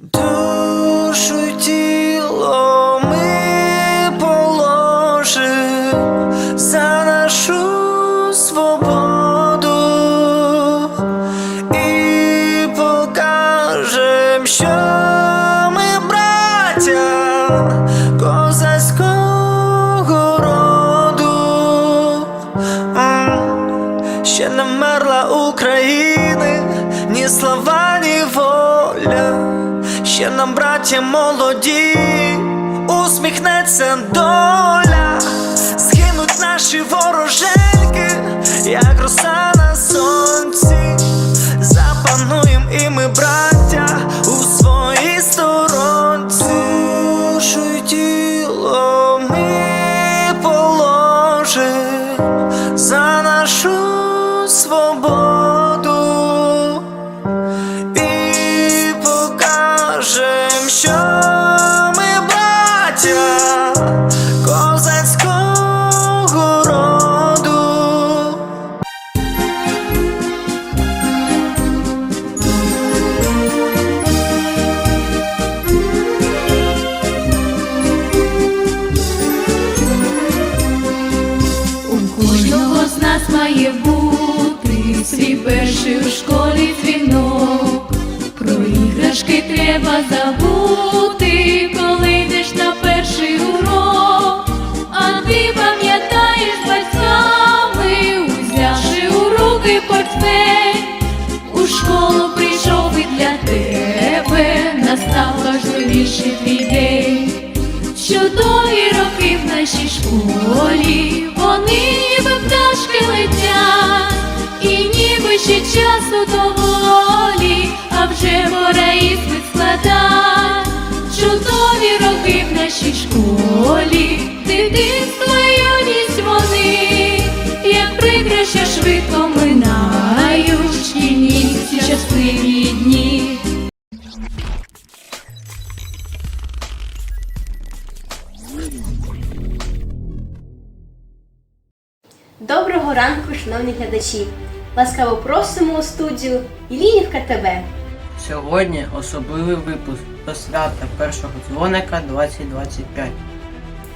Do браття молоді, усміхнеться доля, згинуть наші вороженьки, як роса на сонці. Запануєм і ми, браття, у своїй сторонці. Душу треба забути, коли йдеш на перший урок. А ти пам'ятаєш батьками, узявши у руки портфель. У школу прийшов і для тебе настав важливіший твій день. Чудові роки в нашій школі, вони ранку, шановні глядачі! Ласкаво просимо у студію Ілінівка ТВ. Сьогодні особливий випуск до свята першого дзвоника 2025.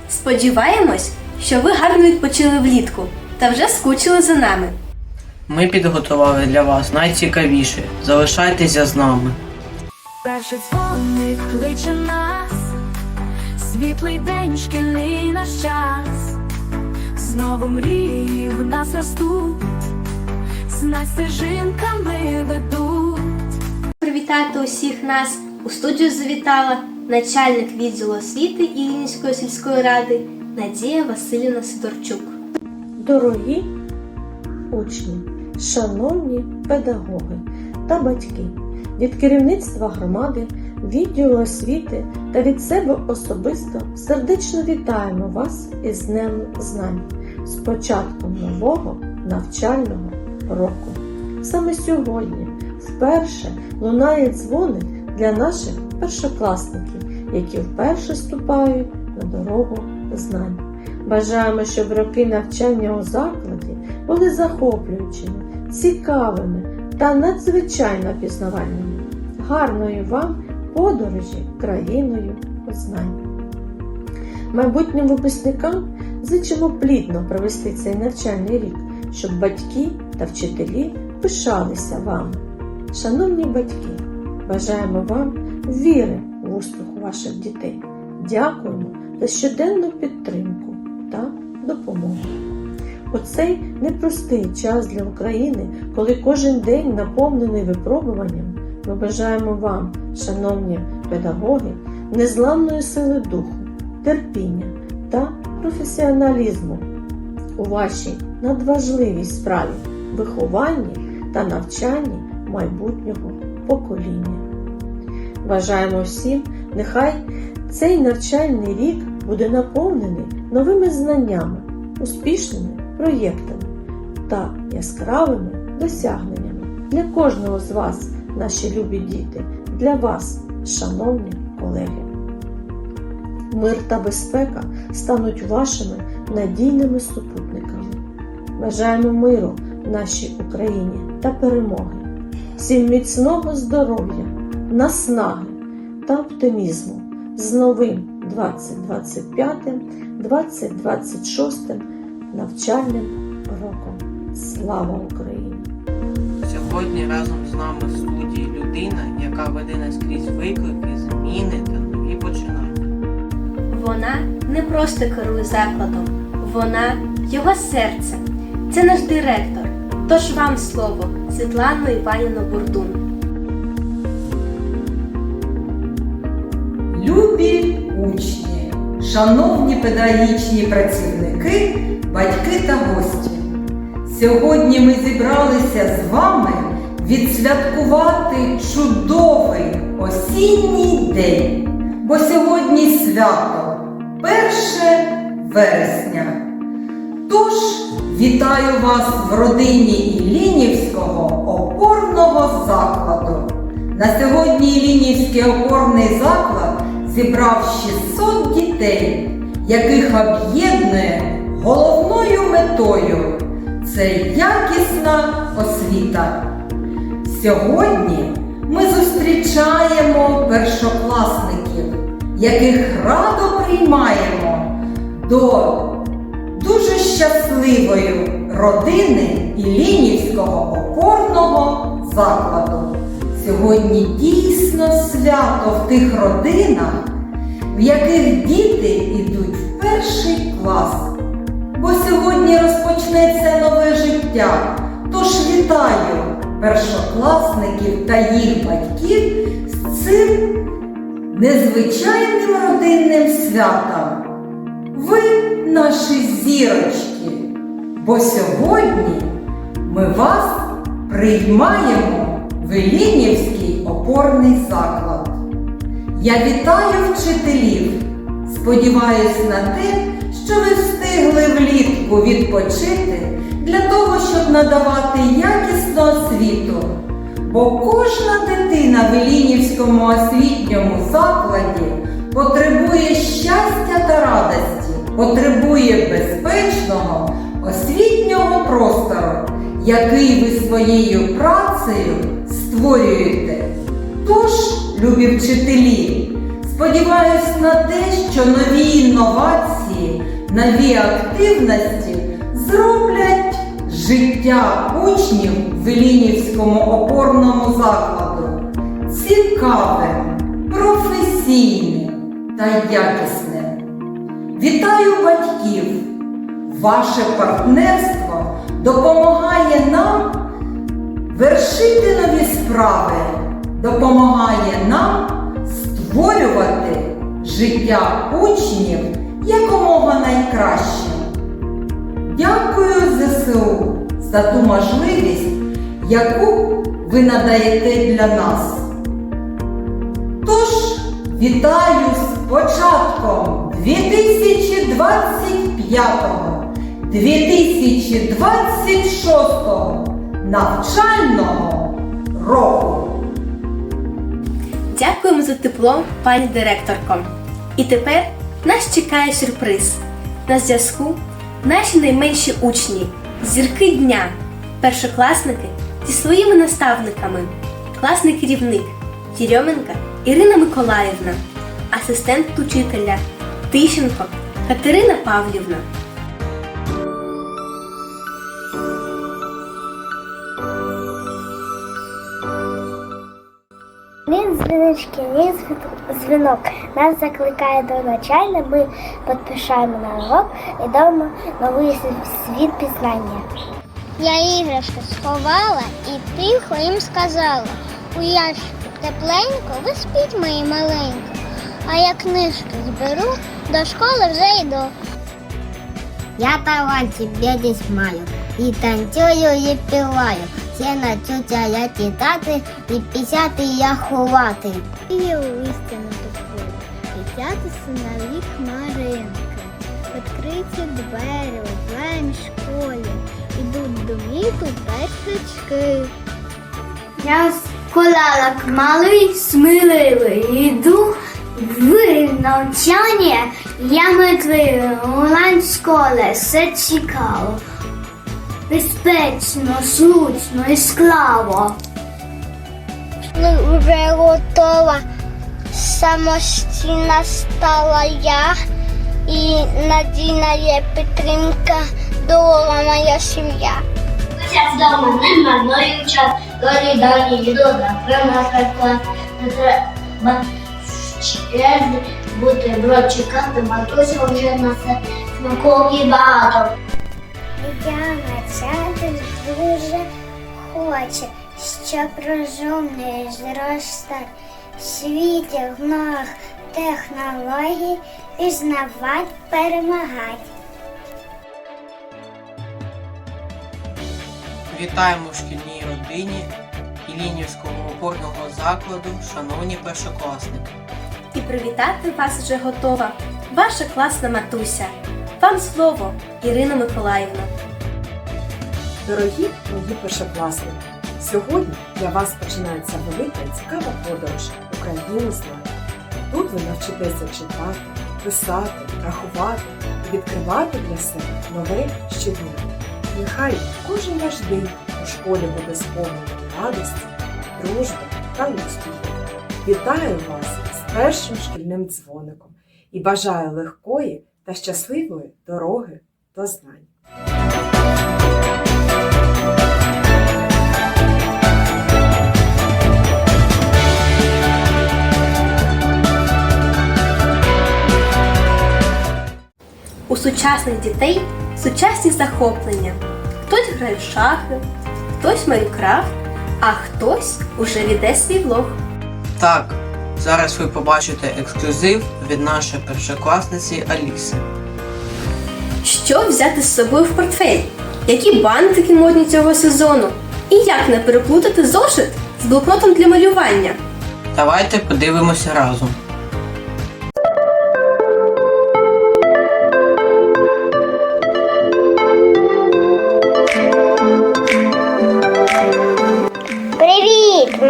Сподіваємось, що ви гарно відпочили влітку та вже скучили за нами. Ми підготували для вас найцікавіше. Залишайтеся з нами. Перший дзвоник кличе нас, світлий день, шкільний наш час, знову мрії в нас ростуть, знай стежинками ведуть. Привітати усіх нас у студію завітала начальник відділу освіти Іллінської сільської ради Надія Василівна Сидорчук. Дорогі учні, шановні педагоги та батьки, від керівництва громади, відділу освіти та від себе особисто сердечно вітаємо вас із Днем Знань з початком нового навчального року. Саме сьогодні вперше лунає дзвоник для наших першокласників, які вперше ступають на дорогу знань. Бажаємо, щоб роки навчання у закладі були захоплюючими, цікавими та надзвичайно пізнавальними. Гарної вам подорожі країною знань. Майбутнім випускникам зичимо плідно провести цей навчальний рік, щоб батьки та вчителі пишалися вами. Шановні батьки, бажаємо вам віри в успіх ваших дітей. Дякуємо за щоденну підтримку та допомогу. У цей непростий час для України, коли кожен день наповнений випробуванням, ми бажаємо вам, шановні педагоги, незламної сили духу, терпіння та професіоналізму у вашій надважливій справі вихованні та навчанні майбутнього покоління. Бажаємо всім, нехай цей навчальний рік буде наповнений новими знаннями, успішними проєктами та яскравими досягненнями для кожного з вас, наші любі діти, для вас, шановні колеги. Мир та безпека стануть вашими надійними супутниками. Бажаємо миру нашій Україні та перемоги, всім міцного здоров'я, наснаги, та оптимізму з новим 2025-2026 навчальним роком. Слава Україні! Сьогодні разом з нами в студії людина, яка веде наскрізь виклики, зміни та. Вона не просто керує закладом, вона його серце. Це наш директор. Тож вам слово, Світлана Іванівна Бурдун. Любі учні, шановні педагогічні працівники, батьки та гості. Сьогодні ми зібралися з вами відсвяткувати чудовий осінній день, бо сьогодні свято 1 вересня. Тож вітаю вас в родині Іллінівського опорного закладу. На сьогодні Іллінівський опорний заклад зібрав 600 дітей, яких об'єднує головною метою це якісна освіта. Сьогодні ми зустрічаємо першокласників, яких радо приймаємо до дуже щасливої родини Іллінівського опорного закладу. Сьогодні дійсно свято в тих родинах, в яких діти йдуть в перший клас. Бо сьогодні розпочнеться нове життя. Тож вітаю першокласників та їх батьків з цим незвичайним родинним святом. Ви наші зірочки, бо сьогодні ми вас приймаємо в Іллінівський опорний заклад. Я вітаю вчителів. Сподіваюсь на те, що ви встигли влітку відпочити для того, щоб надавати якісну освіту. Бо кожна дитина в Іллінівському освітньому закладі потребує щастя та радості, потребує безпечного освітнього простору, який ви своєю працею створюєте. Tож, любі вчителі, сподіваюсь на те, що нові інновації, нові активності зроблять життя учнів в Іллінівському опорному закладу цікавим, професійним та якісним. Вітаю батьків! Ваше партнерство допомагає нам вершити нові справи, допомагає нам створювати життя учнів якомога найкраще. Дякую ЗСУ за ту можливість, яку ви надаєте для нас. Тож вітаю з початком 2025-2026 навчального року. Дякуємо за тепло, пані директорко. І тепер нас чекає сюрприз. На зв'язку наші найменші учні, зірки дня, першокласники зі своїми наставниками, класний керівник Єрьоменка Ірина Миколаївна, асистент учителя Тищенко Катерина Павлівна. Дзвіночки, ні дзвінок. Нас закликає до навчання, ми поспішаємо на урок і даємо новий світ пізнання. Я іграшки сховала і тихо їм сказала. У ящику тепленько, ви спіть, мої маленько. А я книжки зберу, до школи вже йду. Я талант себе маю, і танцюю, і співаю. Все навчуться я читати, і писати я ховати. І листя на летятися на ліг хмаринки. Відкриті двері зелені школі, ідуть до міту першачки. Я колалок малий, сміливий, йду в навчання, я метливий, онлайн школи, все цікаво. Безпечно, зручно і склаво. Вже готова. самостійна стала я і надійна є підтримка дола моя сім'я. Час дома не марною час, долі відода, певна така, не треба черзі бути чекати, матуся вже на це смакові багато. Я начати дуже хоче, щоб розумний зростати в світі в нових технологій пізнавати, перемагати. Вітаємо в шкільній родині Ілінівського опорного закладу, шановні першокласники. І привітати вас вже готова ваша класна матуся. Вам слово, Ірина Миколаївна. Дорогі мої першокласники! Сьогодні для вас починається велика і цікава подорож Україну знає. Тут ви навчитеся читати, писати, рахувати і відкривати для себе нове щодня. Нехай кожен ваш день у школі буде сповнений радості, дружби та успіху. Вітаю вас з першим шкільним дзвоником і бажаю легкої та щасливої дороги до знань. У сучасних дітей сучасні захоплення. Хтось грає в шахи, хтось Майнкрафт, а хтось уже веде свій влог. Так, зараз ви побачите ексклюзив від нашої першокласниці Аліси. Що взяти з собою в портфель? Які бантики модні цього сезону? І як не переплутати зошит з блокнотом для малювання? Давайте подивимося разом.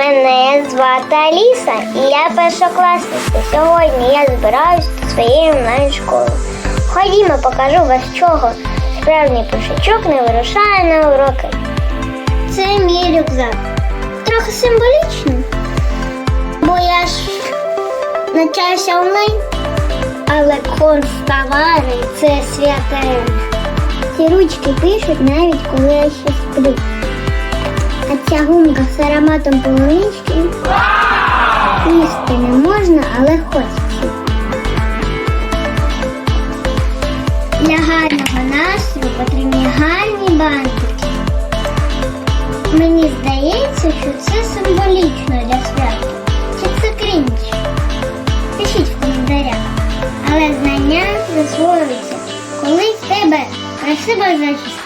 Мене звати Аліса і я першокласниця. Сьогодні я збираюсь до своєї онлайн-школи. Ходімо, покажу вас чого. Справжній пошачок не вирушає на уроки. Це мій рюкзак. Трохи символічно. Бо я ж навчаюся онлайн. Але констовари це святе. Ці ручки пишуть навіть коли я ще сплю. А ця гумка з ароматом полунички. Їсти не можна, але хочеться. Для гарного настрою потрібні гарні бантики. Мені здається, що це символічно для свята. Чи це крінж? Пишіть в коментарях. Але знання засвоюються, коли в тебе красива зачіска.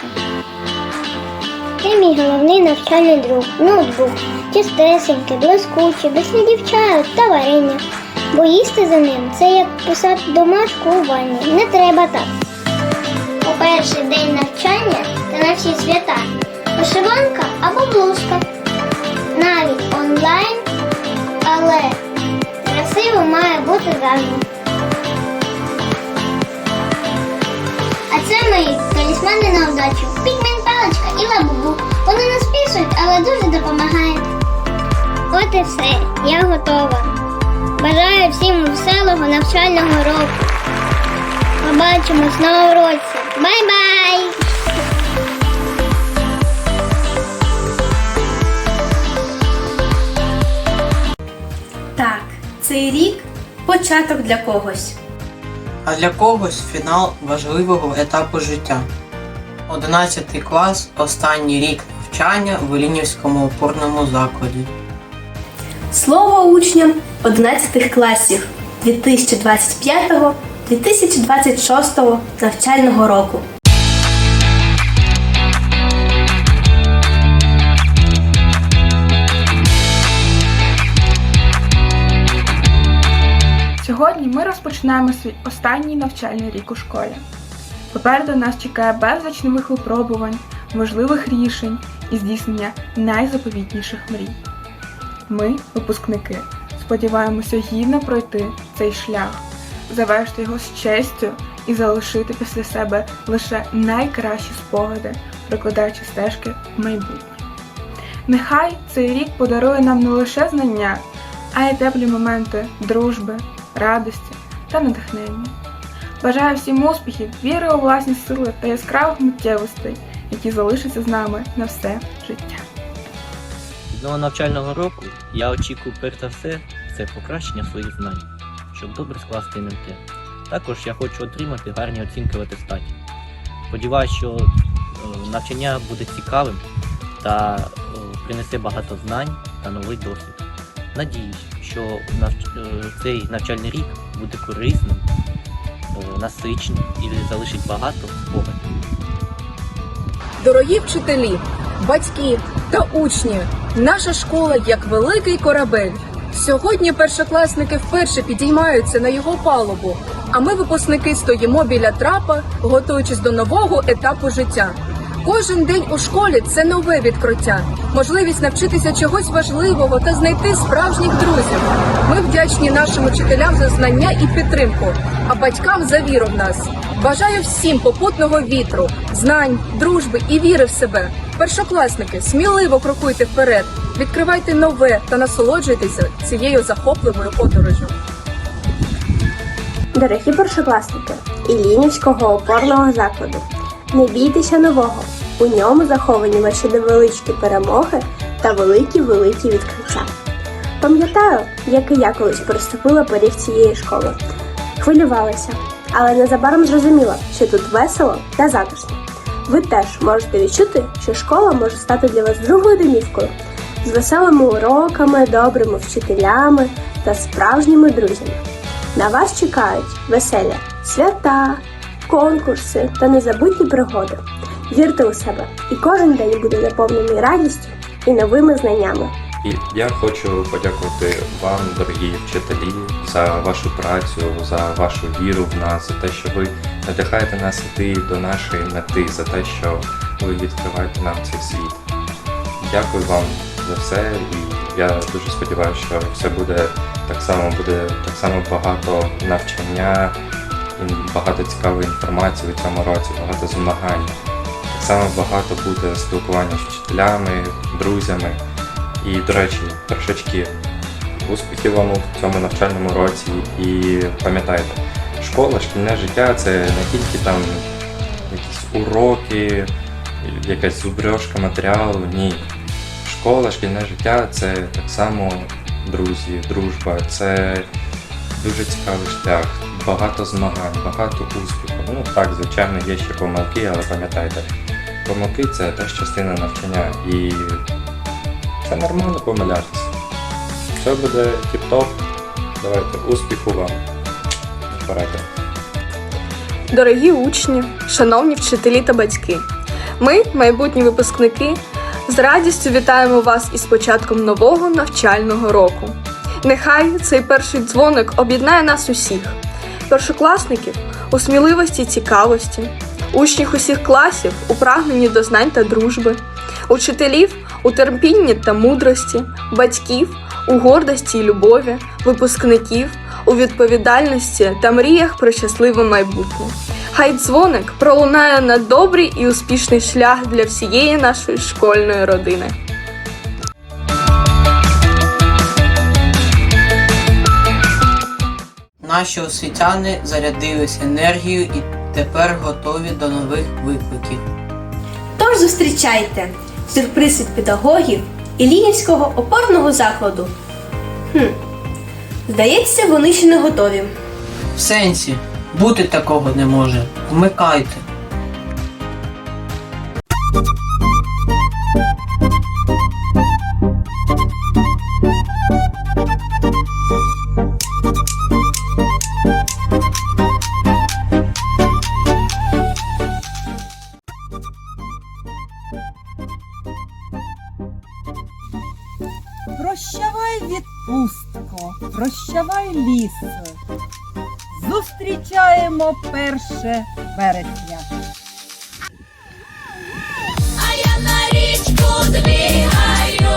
Це мій головний навчальний друг, ноутбук, чистесенький, блискучий, без слідів чаю та варення. Бо їсти за ним це як писати домашку у ванні. Не треба так. У перший день навчання та на всі свята вишиванка або блузка. Навіть онлайн, але красиво має бути завжди. А це мої талісмани на удачу. І лабубу. Вони не списують, але дуже допомагають. От і все, я готова. Бажаю всім веселого навчального року. Побачимось на уроці. Бай-бай! Так, цей рік початок для когось. А для когось фінал важливого етапу життя. 11 клас останній рік навчання в Ілінівському опорному закладі. Слово учням 11 класів 2025-2026 навчального року. Сьогодні ми розпочинаємо свій останній навчальний рік у школі. Попереду нас чекає безліч нових випробувань, важливих рішень і здійснення найзаповітніших мрій. Ми, випускники, сподіваємося гідно пройти цей шлях, завершити його з честю і залишити після себе лише найкращі спогади, прикладаючи стежки в майбутнє. Нехай цей рік подарує нам не лише знання, а й теплі моменти дружби, радості та натхнення. Бажаю всім успіхів, віри у власні сили та яскравих миттєвостей, які залишаться з нами на все життя. Від нового навчального року я очікую перш за все це покращення своїх знань, щоб добре скласти НМТ. Також я хочу отримати гарні оцінки в атестаті. Сподіваюсь, що е, навчання буде цікавим та е, принесе багато знань та новий досвід. Надіюсь, що е, цей навчальний рік буде корисним, е, насиченим і залишить багато спогадів. Дорогі вчителі, батьки та учні, наша школа як великий корабель. Сьогодні першокласники вперше підіймаються на його палубу, а ми, випускники, стоїмо біля трапа, готуючись до нового етапу життя. Кожен день у школі це нове відкриття, можливість навчитися чогось важливого та знайти справжніх друзів. Ми вдячні нашим учителям за знання і підтримку, а батькам за віру в нас. Бажаю всім попутного вітру, знань, дружби і віри в себе. Першокласники, сміливо крокуйте вперед, відкривайте нове та насолоджуйтеся цією захопливою подорожю. Дорогі першокласники Іллінівського опорного закладу, не бійтеся нового. У ньому заховані ваші невеличкі перемоги та великі-великі відкриття. Пам'ятаю, як і я колись переступила поріг цієї школи. Хвилювалася, але незабаром зрозуміла, що тут весело та затишно. Ви теж можете відчути, що школа може стати для вас другою домівкою з веселими уроками, добрими вчителями та справжніми друзями. На вас чекають веселя свята, конкурси та незабутні пригоди. Вірте у себе, і кожен день буде наповнений радістю і новими знаннями. І я хочу подякувати вам, дорогі вчителі, за вашу працю, за вашу віру в нас, за те, що ви надихаєте нас іти до нашої мети, за те, що ви відкриваєте нам цей світ. Дякую вам за все, і я дуже сподіваюся, що все буде так само, буде так само багато навчання, багато цікавої інформації у цьому році, багато змагань. Так само багато буде спілкування з вчителями, друзями. І, до речі, першачки, успіхів вам у цьому навчальному році. І пам'ятайте, школа, шкільне життя це не тільки там якісь уроки, якась зубрьошка матеріалу. Ні. Школа, шкільне життя це так само друзі, дружба, це дуже цікавий шлях, багато змагань, багато успіху. Ну так, звичайно, є ще помилки, але пам'ятайте, помилки це теж частина навчання. І це нормально помилятися. Все буде тіп-топ. Давайте успіху вам. Вперед. Дорогі учні, шановні вчителі та батьки, ми, майбутні випускники, з радістю вітаємо вас із початком нового навчального року. Нехай цей перший дзвоник об'єднає нас усіх, першокласників у сміливості й цікавості, учнів усіх класів у прагненні до знань та дружби, учителів у терпінні та мудрості, батьків у гордості й любові, випускників у відповідальності та мріях про щасливе майбутнє. Хай дзвоник пролунає на добрий і успішний шлях для всієї нашої школьної родини. Наші освітяни зарядились енергією і тепер готові до нових викликів. Тож зустрічайте сюрприз від педагогів Іліївського опорного закладу. Хм. Здається, вони ще не готові. В сенсі, бути такого не може. Вмикайте. Прощавай ліс. Зустрічаємо перше вересня. А я на річку двигаю,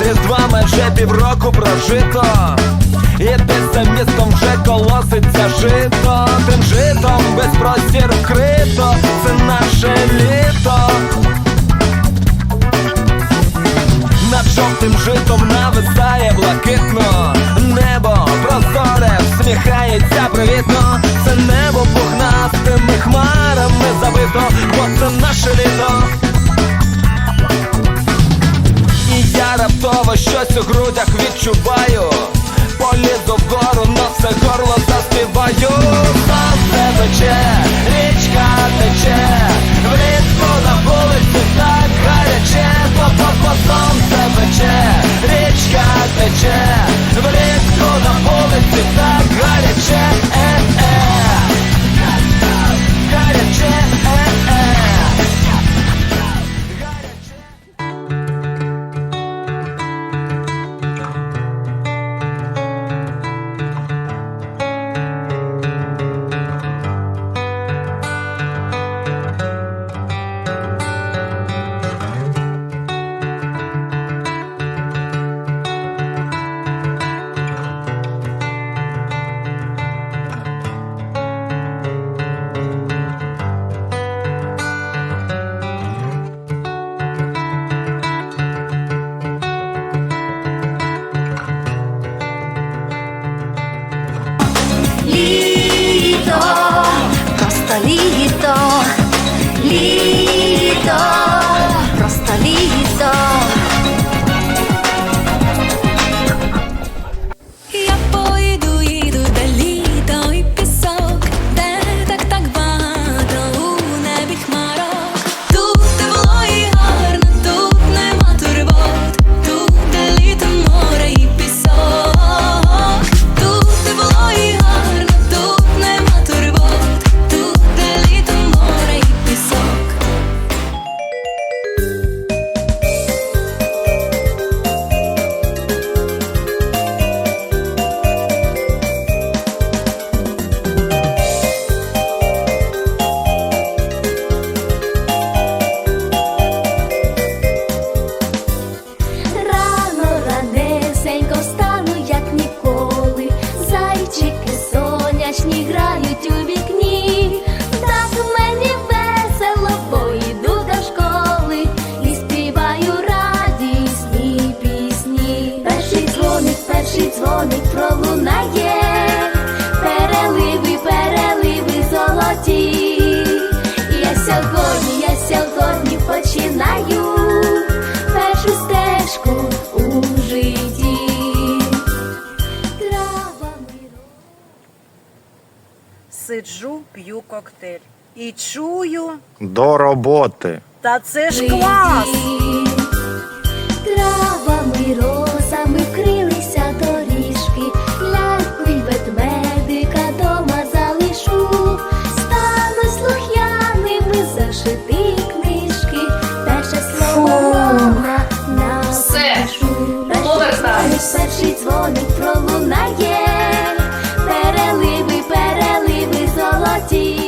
Різдва майже півроку прожито. І десь за містом вже колоситься жито. Тим житом без простір вкрито. Це наше літо. Над жовтим житом нависає блакитно. Небо прозоре, всміхається привітно. Це небо пухнастими хмарами забито, бо це наше літо раптово щось у грудях відчуваю. Полізу вгору, на все горло заспіваю. Сонце пече, річка тече Влітку на вулиці так гаряче По-по-по сонце пече, річка тече дзвоник пролунає. Переливи, переливи золоті. Я сьогодні, я сьогодні починаю першу стежку у житті. Травами Сиджу, п'ю коктейль. І чую, До роботи. та це ж клас! Травами, розами Перший дзвоник, пролунає, переливи, переливи золоті.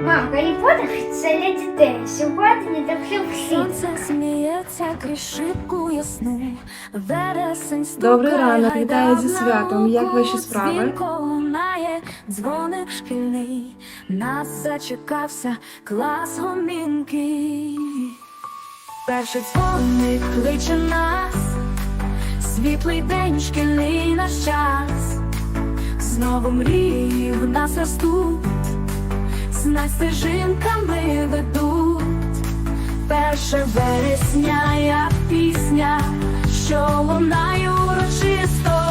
Мам, Гаррі Поттер – це для дітей. Сьогодні до всіх Сонце сміється крізь шибку ясну. Вересень Добрий ранок, вітаю зі святом. Як ваші справи? дзвінко лунає, дзвоник шкільний. Нас зачекався клас гомінки. Перший дзвоник кличе нас, світлий день шкільний наш час. Знову мрії в нас ростуть, з нас стежинками ведуть. Перше вересня, як пісня, що лунає урочисто.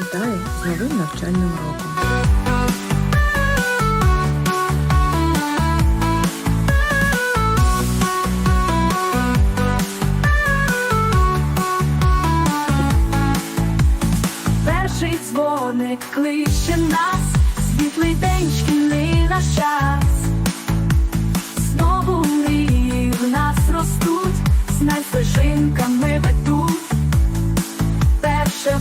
Вітаю з новим навчальним роком! Перший дзвоник кличе нас, світлий день шкільний наш час. Знову мрії в нас ростуть, з найсвіжинками ведуть. Перше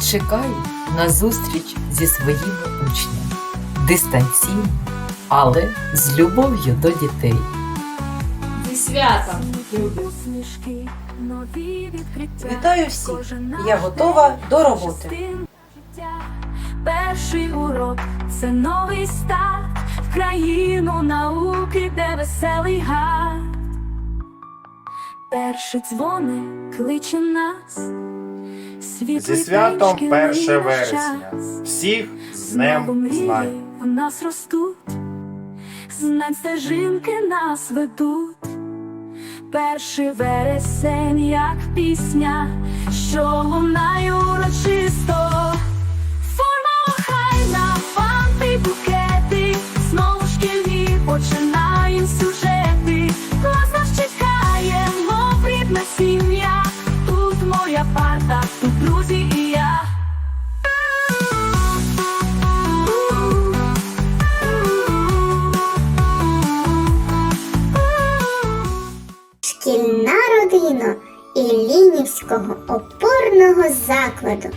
чекають на зустріч зі своїми учнями дистанційно, але з любов'ю до дітей. Зі святом, любі! Вітаю всіх! Я готова до роботи. Перший урок це новий старт в країну науки, де веселий гад. Перший дзвоник кличе нас. Зі святом 1 вересня. Всіх з Днем знань. В нас ростуть, знань стежинки нас ведуть. Перший вересень, як пісня, що лунає урочисто. Форма охайна, закладу.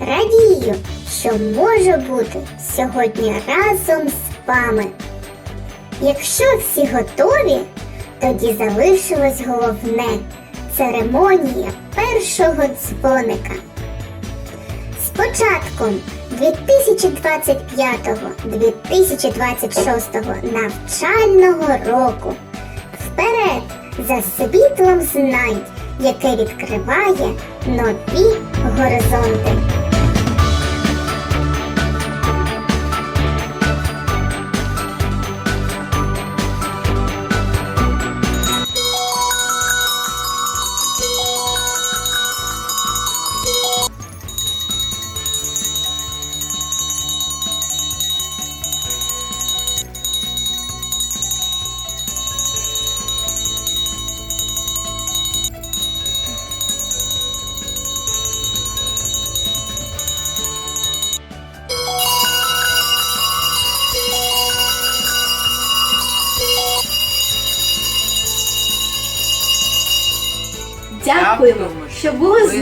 Радію, що можу бути сьогодні разом з вами. Якщо всі готові, тоді залишилось головне церемонія першого дзвоника. З початком 2025-2026 навчального року вперед за світлом знань, яке відкриває нові горизонти.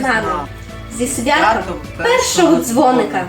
Нами. Зі святом першого дзвоника.